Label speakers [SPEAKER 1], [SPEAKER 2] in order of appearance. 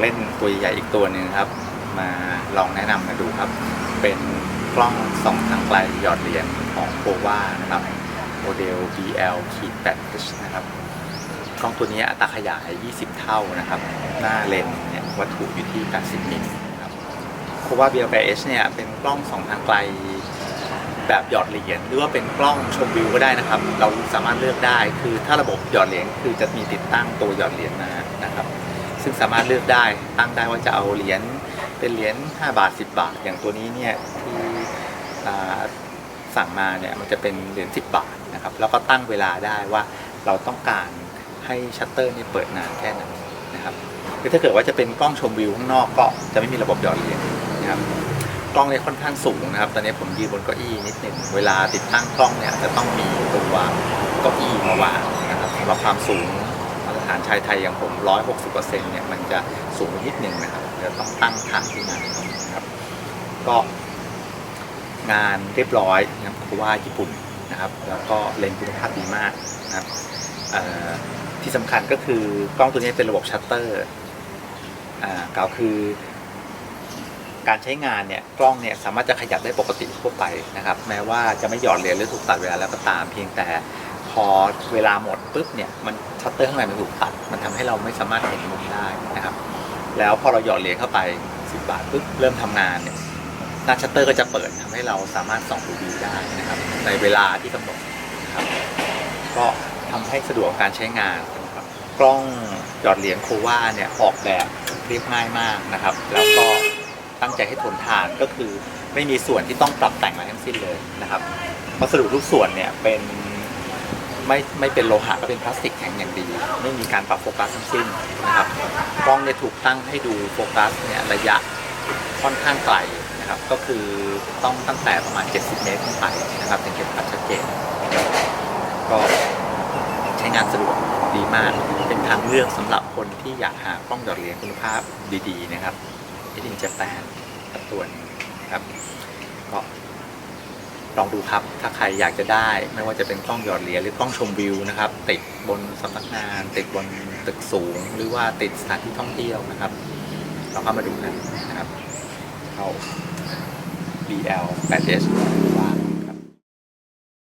[SPEAKER 1] เล่นตัวใหญ่อีกตัวหนึ่งครับ มาลองแนะนำมาดูครับ เป็นกล้องส่องทางไกลหยอดเหรียญของโ o วานะครับโมเดล BL ขีด8 H นะครับ กล้องตัวนี้อัตราขยาย 20 เท่านะครับ หน้าเลนส์เนี่ยวัตถุอยู่ที่ 80 มิลครับโ o วา BL 8 H เนี่ยเป็นกล้องส่องทางไกลแบบหยอดเหรียญหรือว่าเป็นกล้องชมวิวก็ได้นะครับ เราสามารถเลือกได้คือถ้าระบบหยอดเหรียญคือจะมีติดตั้งตัวหยอดเหรียญมานะครับ ซึ่งสามารถเลือกได้ตั้งได้ว่าจะเอาเหรียญเป็นเหรียญ5บาท 10 บาท อย่างตัวนี้เนี่ยที่สั่งมาเนี่ยมันจะเป็นเหรียญ10 บาทนะครับแล้วก็ตั้งเวลาได้ว่าเราต้องการให้ชัตเตอร์นี่เปิดนานแค่ไหนนะครับคือถ้าเกิดว่าจะเป็นกล้องชมวิวข้างนอกก็จะไม่มีระบบหยอดเหรียญนะครับกล้องเนี่ยค่อนข้างสูงนะครับ ตอนนี้ผมยืนบนเก้าอี้นิดหนึ่งเวลาติดตั้งกล้องเนี่ยจะต้องมีตัวเก้าอี้มาวางนะครับสำหรับความสูง มารฐานชายไทยอย่างผม 160%เนี่ยมันจะสูงนิดหนึ่งนะครับจะต้องตั้งทางที่มานะครับ ก็งานเรียบร้อยนะครับเพราะว่าญี่ปุ่นนะครับ แล้วก็เลนส์คุณภาพดีมากนะครับที่สำคัญก็คือกล้องตัวนี้เป็นระบบชัตเตอร์อ่ากล่าวคือการใช้งานเนี่ยกล้องเนี่ยสามารถจะขยับได้ปกติทั่วไปนะครับ แม้ว่าจะไม่หยอดเหรียญหรือถูกตัดเวลาแล้วก็ตามเพียงแต่ อเวลาหมดปุ๊บเนี่ยมันชัตเตอร์ข้างในมันถูกตัด มันทำให้เราไม่สามารถเห็นมุมได้นะครับ แล้วพอเราหยอดเหรียญเข้าไป 10 บาทปุ๊บเริ่มทำงานเนี่ยหน้าชัตเตอร์ก็จะเปิดทำให้เราสามารถส่องดูวิวได้นะครับ ในเวลาที่กำหนดครับก็ทำให้สะดวกการใช้งานนะครับกล้องหยอดเหรียญโควาเนี่ยออกแบบเรียบง่ายมากนะครับ แล้วก็ตั้งใจให้ทนทานก็คือไม่มีส่วนที่ต้องปรับแต่งอะไรทั้งสิ้นเลยนะครับวัสดุทุกส่วนเนี่ยเป็น ไม่ไม่เป็นโลหะก็เป็นพลาสติกแข็งอย่างดี ไม่มีการปรับโฟกัสทั้งสิ้นนะครับกล้องเนี่ยถูกตั้งให้ดูโฟกัสเนี่ยระยะค่อนข้างไกลนะครับก็คือต้องตั้งแต่ประมาณ 70 เมตรขึ้นไปนะครับถึงเก็บภาพชัดเจนก็ใช้งานสะดวกดีมาก เป็นทางเลือกสำหรับคนที่อยากหากล้องหยอดเหรียญคุณภาพดีๆนะครับที่ดินจะแปนกับตัวนี้ครับก็ ลองดูครับ ถ้าใครอยากจะได้ ไม่ว่าจะเป็นกล้องหยอดเหรียญหรือกล้องชมวิวนะครับ ติดบนสำนักงาน ติดบนตึกสูง หรือว่าติดสถานที่ท่องเที่ยวนะครับเราเข้ามาดูกันนะครับ เข้า BL 8S